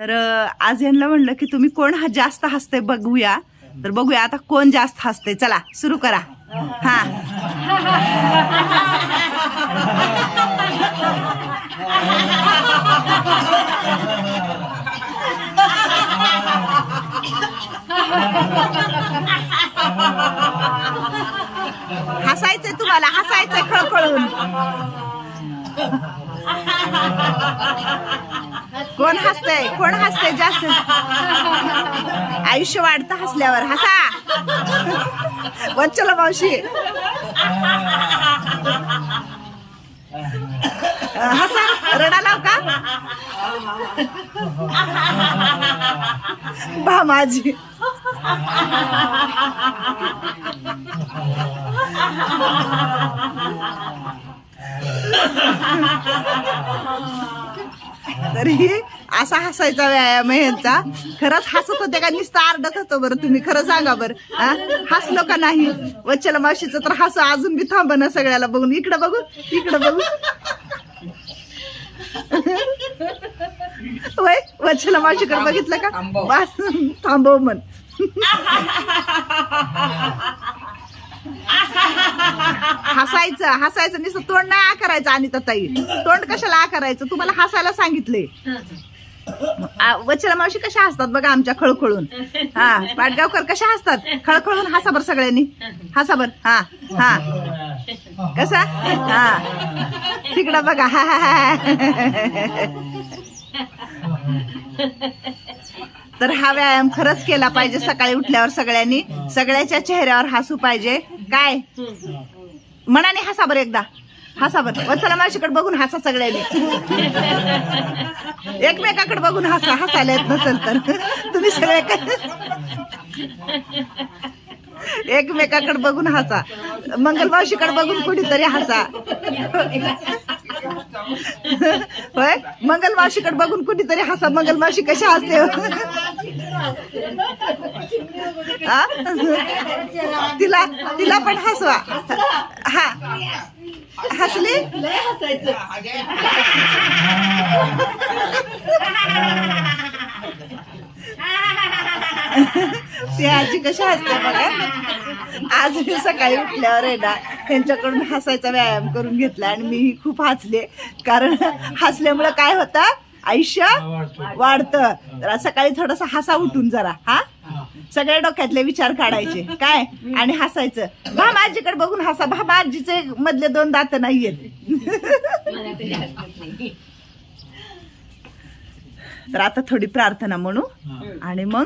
तर आज यांना म्हणलं की तुम्ही कोण हा जास्त हसते बघूया. तर बघूया आता कोण जास्त हसते चला सुरू करा. हा. हसायचंय तुम्हाला हसायचंय खळखळून. कोण हसतंय? कोण हसतय जास्त? आयुष्य वाढतं हसल्यावर हसा. वच्चला मावशी. हसा. रडा लाव का? बा माझी. तरी असा हसायचा व्यायाम आहे यांचा खरंच हसत होते का नुसतं आरडत होतो बरं तुम्ही खरं सांगा बरं. हसलो का नाही? वच्चला मावशीचं तर हसू अजून बी थांब ना सगळ्याला बघून. इकडं बघू इकडं बघू. वय वच्छला मावशीकडे बघितलं का? थांबव म्हण. हसायचं हसायचं. नुसतं तोंड नाही आकारायचं आणि ताई. तोंड कशाला आकारायचं? तुम्हाला हसायला सांगितले वचला मावशी कशा हसतात बघा आमच्या खळखळून. हा पाटगावकर कशा हसतात? खळखळून हसा बर सगळ्यांनी. हसा बर. हा हा. कसा? हा. तिकडं बघा. हा हा हा. तर हा व्यायाम खरंच केला पाहिजे सकाळी उठल्यावर सगळ्यांनी. सगळ्याच्या चेहऱ्यावर हसू पाहिजे. काय? मनाने हसा बरं एकदा. हसा बरं. वत्सला मावशीकडे बघून हसा सगळ्यांनी. एकमेकाकडे बघून हसा. हसायला येत नसेल तर. तुम्ही सगळे एकमेकाकडे बघून हसा. मंगल मावशीकडे बघून कुठेतरी हसा. होय? मंगल मावशीकडे बघून कुठेतरी हसा मंगल मावशी कशी हसते? तिला तिला पण हसवा. हा. हसली? ती आजी कशी हसते बघा. आज मी सकाळी उठल्यावर आहे ना त्यांच्याकडून हसायचा व्यायाम करून घेतला आणि मी खूप हसले. कारण हसल्यामुळे काय होतं? आयुष्य वाढतं. जरा सकाळी थोडासा हसा उठून जरा हा? सगळ्या डोक्यातले विचार काढायचे. काय? आणि हसायचं. भामा आजीकडे बघून हसा. भामा आजीचे मधले दोन दात नाहीयेत. तर आता थोडी प्रार्थना म्हणू. आणि मग?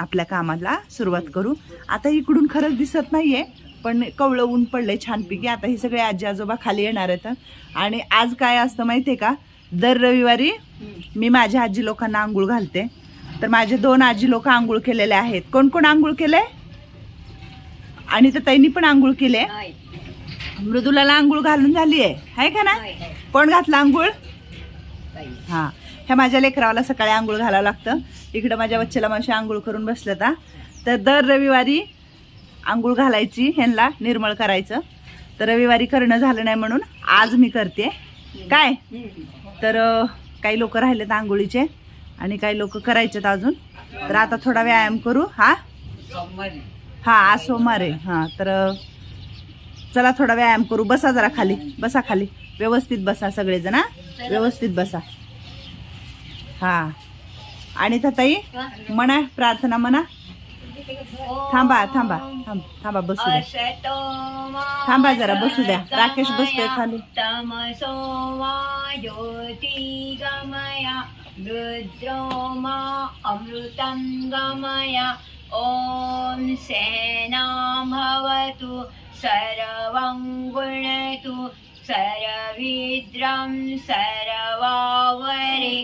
आपल्या कामाला सुरुवात करू. आता इकडून खरंच दिसत नाहीये पण कवळं ऊन पडलंय छानपैकी. आता ही सगळे आजी आजोबा खाली येणार आहेत. आणि आज काय असतं माहितीये का? दर रविवारी मी माझ्या आजी लोकांना आंघोळ घालते. तर माझे दोन आजी लोक आंघोळ केलेले आहेत. कोण कोण आंघोळ केले आणि तर ताईंनी पण आंघोळ केले मृदुलाला आंघोळ घालून झाली आहे हाय का ना कोण घातलं आंघोळ? हा. ह्या माझ्या लेकरावाला सकाळी आंघोळ घालावं लागतं. इकडं माझ्या बच्चेला मावशी आंघोळ करून बसलं का तर दर रविवारी आंघोळ घालायची ह्यांना निर्मळ करायचं. तर रविवारी करणं झालं नाही म्हणून आज मी करते. काय? तर काही लोक राहिलेत आंघोळीचे आणि काही लोक करायचेत अजून. तर आता थोडा व्यायाम करू हा? हा आज सोमवार आहे. हा तर चला थोडा व्यायाम करू. बसा जरा खाली. बसा खाली. व्यवस्थित बसा सगळेजण व्यवस्थित बसा. हा. आणि ताई म्हणा प्रार्थना म्हणा थांबा थांबा थांब थांबा बसू द्या. थांबा जरा बसू द्या. राकेश बसतोय खाली. तमसो मा ज्योतिगमय अमृतं गमय ॐ सेनां भवतु सर्वं गुणतु सर्विद्रं सर्वावरे।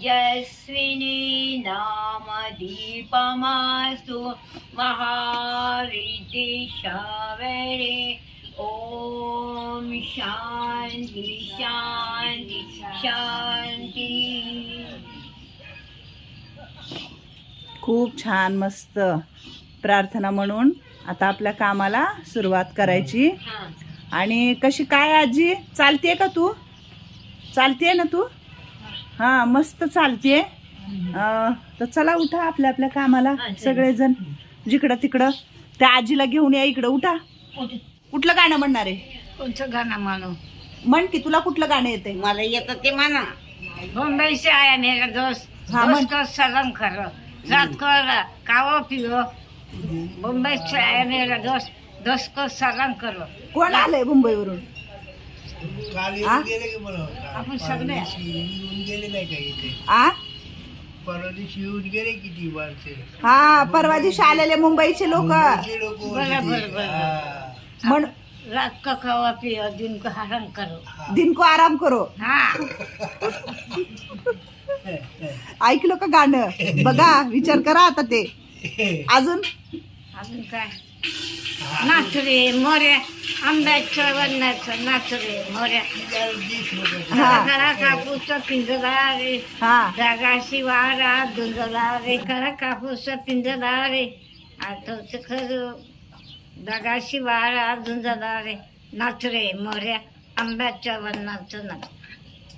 तेजस्विनी नाम दीपमास्तु महाविदिशवरे ॐ शान्ति शान्ति शान्ति। खूप छान मस्त प्रार्थना म्हणून आता आपल्या कामाला सुरुवात करायची. आणि कशी काय आजी? चालतेय का तू? चालतेय ना तू? हा मस्त चालतेय. तर चला उठा आपल्या आपल्या कामाला सगळेजण. जिकडं तिकडं. त्या आजीला घेऊन या इकडं उठा. कुठलं गाणं म्हणणार आहे? कोणचं गाणं म्हणू? म्हण की तुला कुठलं गाणं येते मला येतं ते म्हणा. मुंबई से आया मेरा दोस्त. हाँ, दोस्त मन- को सलाम करो रात को कावो पियो मुंबई से आया मेरा दोस्त. दोस्त को सलाम करो. कोण आलंय मुंबईवरून? काल आ? येऊन गेले की मला आपण सगळे येऊन गेले नाही का इथे? आ? परवा दिवशी येऊन गेले किती माणसे? हा परवा दिवशी आलेले मुंबईचे लोक. लोक बरं, बरं, बरं. म्हण रात को कावो पियो दिन को हरण करो. दिन को आराम करो. हा. ऐकलं का गाणं? बघा विचार करा आता ते. अजून? अजून काय? नाच रे मोऱ्या आंब्याचं वरणाचं नाच रे मोऱ्या हा. खरा कापूस पिंजरा रे हा. जागाशी वारा धुंदला रे खरा कापूस पिंजरा रे आठवच खरं जागाशी वारा धुंदला रे नाच रे मोऱ्या आंब्याच्या वरणाचं नाच.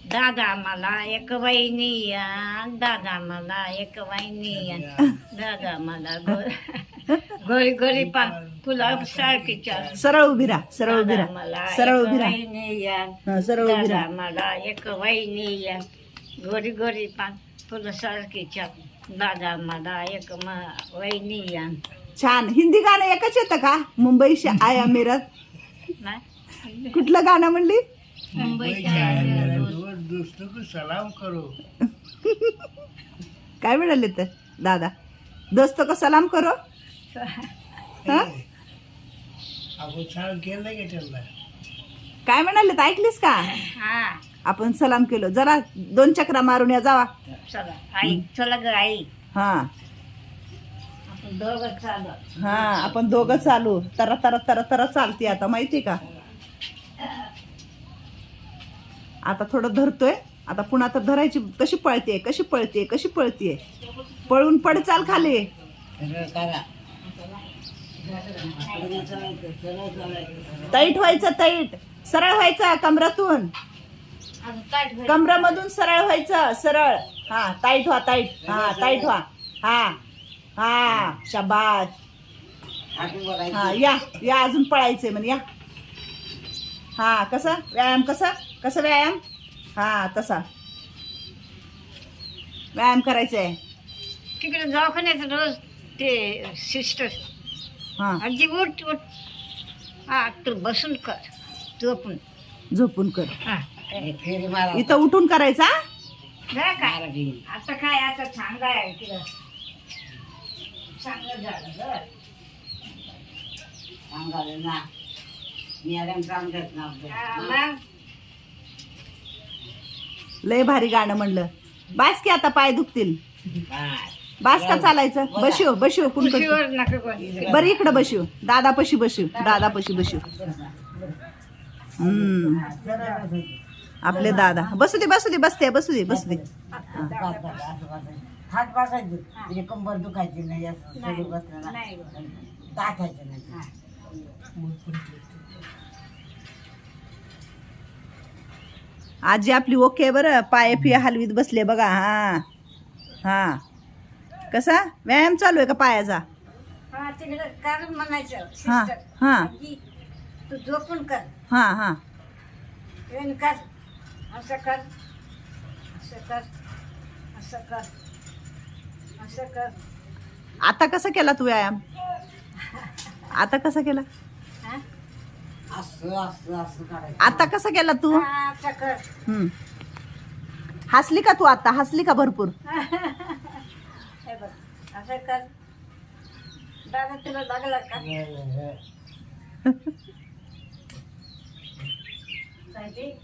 दादा मला एक वहिनी या दादा मला एक वहिनी या दादा मला गोरी गोरी पान फुला सारखीच्या सरळ उभी राहा सरळ उभी दादा राहा मला सरळ उभी राहा. सरळ उभी दादा राहा. मला एक वहिनी या. गोरी गोरी पान फुलं सारखीच्या. दादा मला एक म- वहिनी या. छान. हिंदी गाणं एकच येतं का? मुंबई से आया मेरत नाही? कुठलं गाणं म्हणली? मुंबईच्या दोस्तों को सलाम करो. काय म्हणाले तर दादा. दोस्त को सलाम करो? आपण छान केलं नाही का त्यांना. काय म्हणाले तर ऐकलीस का? हा. आपण सलाम केलो. जरा दोन चक्रा मारून या जावा. चला आई चला ग आई. हा. आपण दोघं चालू. हा आपण दोघं चालू. तरा तरा तरा तरा चालते आता माहिती का? आता थोडं धरतोय. आता पुन्हा तर धरायची कशी पळते कशी पळते कशी पळते पळून पड चाल खाली. टाईट व्हायचं टाईट सरळ व्हायचं कमरातून? कमरामधून सरळ व्हायचं सरळ. हा टाईट व्हा टाईट हा टाईट व्हा. हा हा शाबास. हा या या अजून पळायचंय म्हणे या. हा कसा? व्यायाम कसा? कसा व्यायाम? हा तसा. व्यायाम करायचा आहे तिकडे दवाखान्यात रोज ते सिस्टर हा. आजी उठ उठ. हा तू बसून कर. तू पण झोपून कर. हा. इथं उठून करायचा? काय आता काय आता चांगलं आहे चांगलं झालं हा, मग? लय भारी गाणं म्हणलं. बास की आता पाय दुखतील? बास का चालायचं? बशिव बशिव कुणकड खुशीवर नका कोणी बरं इकडं बशिव. दादा पशी बशिव दादा पशी बशिव. हम्म. आपले दादा. बसू दे बसू दे बसते बसू दे बसू दे. हात बसायचं म्हणजे कंबर दुखायची नाही असं सगळं बसलं ना नाही दाखायचं नाही आजी आपली ओके बरं. पाय फिया हलवीत बसले बघा. हा. हा. कसा? व्यायाम चालू आहे का पायाचा? हा तिकडे कर म्हणायचं हा हा. आजी तू झोपून कर. हा हा. येऊन कर. असं कर. असं कर. असं कर. असं कर. आता कसा केला तू व्यायाम? आता कसा केला? हा? असं असं असं करायचं. आता कसा केला तू? हा, असं कर. हम्म. हसली का तू आता? हसली का भरपूर? असं कर दादा तुला लागला का? काय ते?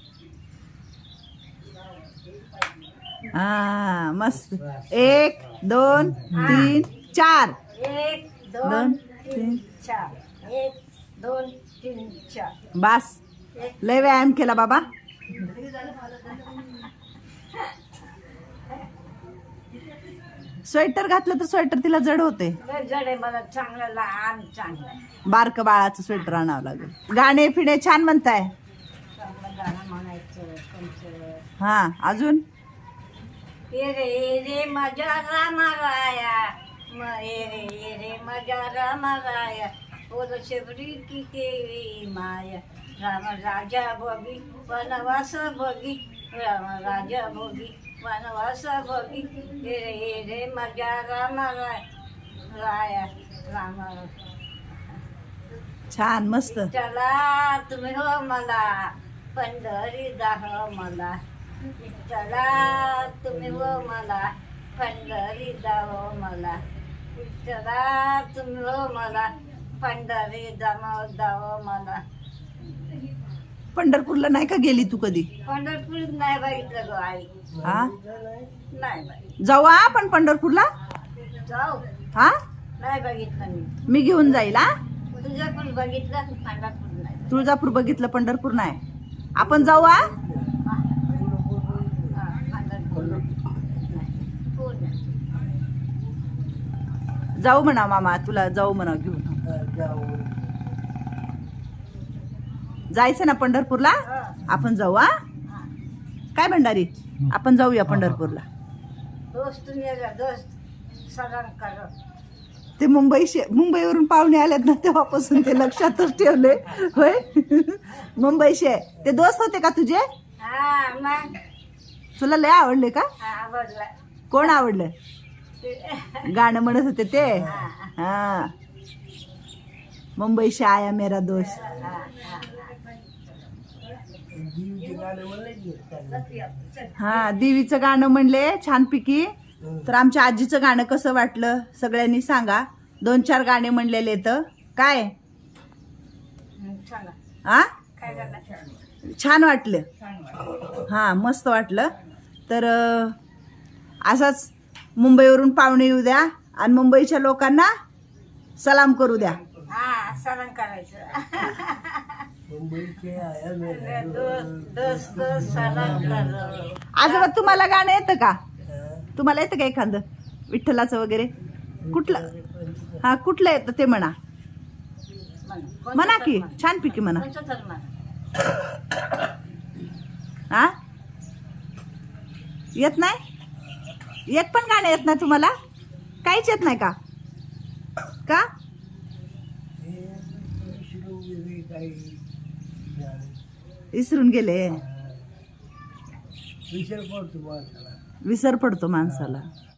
हा मस्त. एक दोन तीन चार. एक दोन, तीन. चार. एक दोन तीन चार. बास. लय व्यायाम केला बाबा. स्वेटर घातलं तर स्वेटर तिला जड होते. लय जड आहे मला चांगलं लहान चांगलं. बारक बाळाचं स्वेटर आणावं लागेल. गाणे फिणे छान म्हणताय. चांगलं गाणं म्हणायचं तुमचं. हा अजून? ये रे ये रे माझ्या रामाराया म ये रे ये रे माझ्या रामाराया बोल शेवरी की माया. राम राजा भोगी वनवास भोगी राम राजा भोगी वनवास भोगी रे रे माझ्या रामाराया राया राम छान मस्त. चला तुम्ही हो मला. पंढरी दाह मला. चला तुम्ही हो मला. पंढरी दाह मला. चला तुम्ही हो मला. पंढरी दामाव दाव मला. पंढरपूरला नाही का गेली तू कधी? पंढरपूर नाही बघितलं गो आई. हा? नाही जाऊ हा आपण पंढरपूरला? जाऊ. हा? नाही बघितलं मी. मी घेऊन जाईल हा? तुझं पण बघितलं पंढरपूर नाही. तुळजापूर बघितलं पंढरपूर नाही. आपण जाऊ हा? हा, पंढरपूर नाही. पुणे जाऊ म्हणा मामा तुला जाऊ म्हणा घेऊन. जाऊ. जायचं ना पंढरपूरला. आपण जाऊ हा? काय भंडारी? आपण जाऊया पंढरपूरला. दोस्त मेला दोस्त. सलाम करो. ते मुंबई शे मुंबईवरून पाहुणे आलेत ना तेव्हापासून ते लक्षातच ठेवले. होय? मुंबई शे ते दोस्त होते का तुझे? हा मग. तुला लय आवडले का? हा, आवडला. कोण आवडलं? गाणं म्हणत होते ते? हा, हा. मुंबई से आया मेरा दोस्त. हा, म्हणले देवीचं गाणं म्हणले छानपैकी. तर आमच्या आजीचं गाणं कसं वाटलं सगळ्यांनी सांगा. दोन चार गाणे म्हणलेले तर. काय? हा छान वाटलं. हा मस्त वाटलं. तर असाच मुंबईवरून पाहुणे येऊ द्या. आणि मुंबईच्या लोकांना सलाम करू द्या. सलाम करायचं. मुंबईचे आजोबा तुम्हाला गाणं येतं का? तुम्हाला येतं का एखादं? विठ्ठलाचं वगैरे? कुठलं? हा कुठलं येतं ते म्हणा. म्हणा की छान छानपैकी म्हणा. हा? येत नाही? येत पण गाणं येत नाही तुम्हाला? काहीच येत नाही का? का हे विसरून गेले काही गाणे. विसरून गेले. विसर पडतो माणसाला.